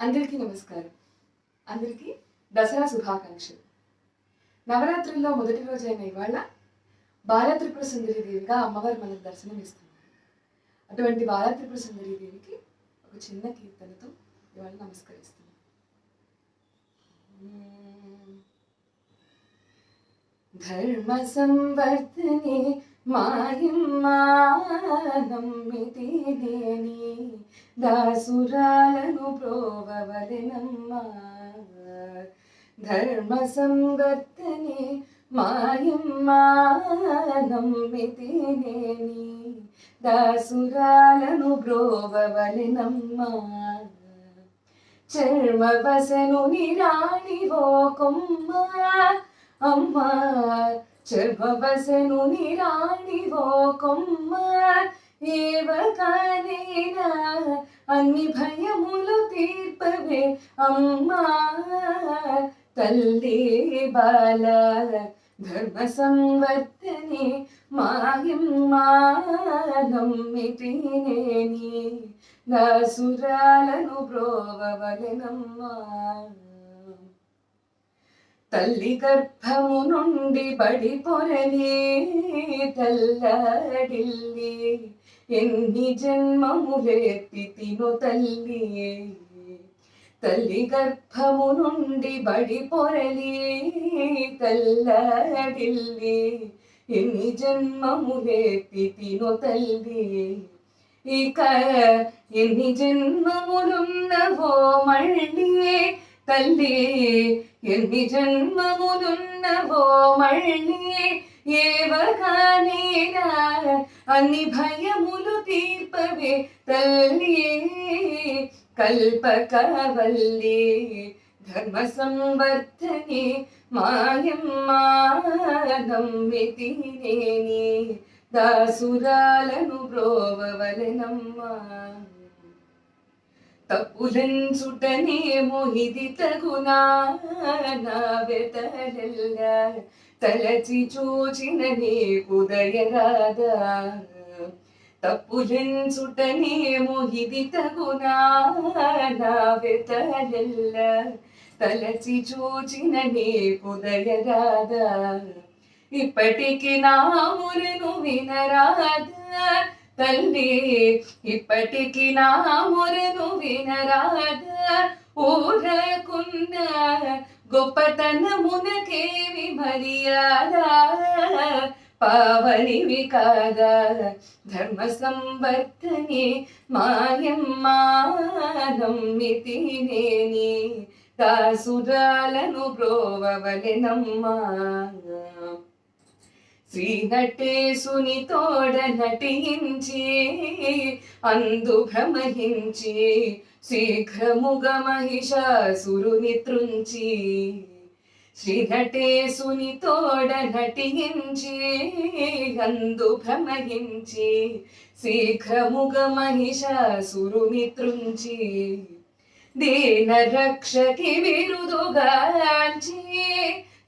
అందరికీ నమస్కారం. అందరికీ దసరా శుభాకాంక్షలు. నవరాత్రుల్లో మొదటి రోజైన ఇవాళ బాలత్రిపుర సుందరి దేవిగా అమ్మవారు మనకు దర్శనం ఇస్తున్నారు. అటువంటి బాలత్రిపుర సుందరి దేవికి ఒక చిన్న కీర్తనతో ఇవాళ నమస్కరిస్తున్నాం. ధర్మ సంవర్ధనే మాయమ్మానమ్మితి దేని దాసురాలను ప్రోవవలెనమ్మా. ధర్మ సంవర్ధనే మాయమ్మానమ్మితి నేని దాసురాలను బ్రోవవలెనమ్మా చర్మవసను ఓ కొమ్మ అమ్మా. చర్మవసను నిరాణివో కొమ్మ ఏవకానేనా అన్ని భయములు తీర్పవే అమ్మా. తల్లి బాల ధర్మ సంవర్ధనే మాయమ్మానమ్మిటి నేని. దాసురాలను బ్రోవవలెనమ్మా తల్లి గర్భము నుండి బడి పొరలే తల్లడిల్లి. ఎన్ని జన్మములెత్తి తిను తల్లి. తల్లి గర్భము నుండి బడి పొరలే తల్లడిల్లి. ఎన్ని జన్మములెత్తి తిను తల్లి. ఇక ఎన్ని జన్మములున్నవో మళ్ళీ తల్లి ఎన్ని జన్మములున్నవో మళ్ళీ ఏవగానేనా అన్ని భయములు తీర్పవే తల్లి. కల్పకవల్లి ధర్మ సంవర్ధని మాయమ్మానమ్మితి నేని దాసురాలను బ్రోవవలెనమ్మా. తప్పులంచుటనే మోహిది తగునా? నా వెతలెల్ల తలచి చూచిన నీ ఉదయరాదా తప్పులంచుటనే మోహిది తగునా? నా వెతలెల్ల తలచి చూచిన నీ ఉదయరాదా ఇప్పటికి నా మురను వినరాదా? తండ్రి ఇప్పటికి నా మొరను వినరాదా. ఊరకున్న గొప్పతనమునకేమి మర్యాదా పావనివి కాదా? ధర్మ సంవర్ధని మాయమ్మానమ్మితి నేని. దాసురాలను బ్రోవవలెనమ్మా. శ్రీ నటేశుని తోడ నటించి అందు భ్రమహించి శీఘ్రముగ మహిషాసురుని తృంచి శ్రీ నటేశుని తోడ నటించి అందు భ్రమహించి శీఘ్రముగ మహిషాసురుని తృంచి దీన రక్షకి విరుదుగాంచి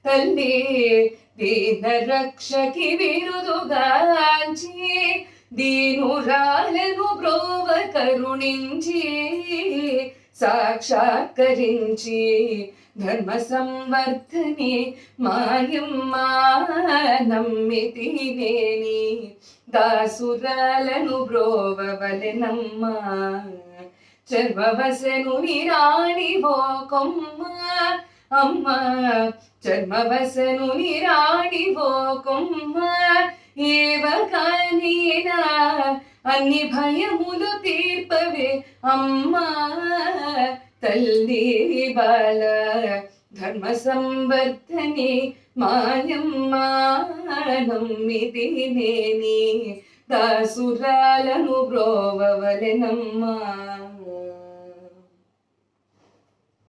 తల్లి దీన రక్షకి విరుదుగాంచి దీనురాలను బ్రోవ కరుణించి సాక్షాత్కరించి ధర్మ సంవర్ధని మాయమ్మానమ్మితి నేని. దాసురాలను బ్రోవవలెనమ్మా చర్మవసను నిరాణి ఓ కొమ్మ అమ్మ చర్మవసను నిరాణి ఓ కొమ్మ అన్ని భయములు తీర్పవే అమ్మా. తల్లి బాల ధర్మ సంవర్ధని మాయమ్మానమ్మితి నేని దాసురాలను బ్రోవవలెనమ్మా.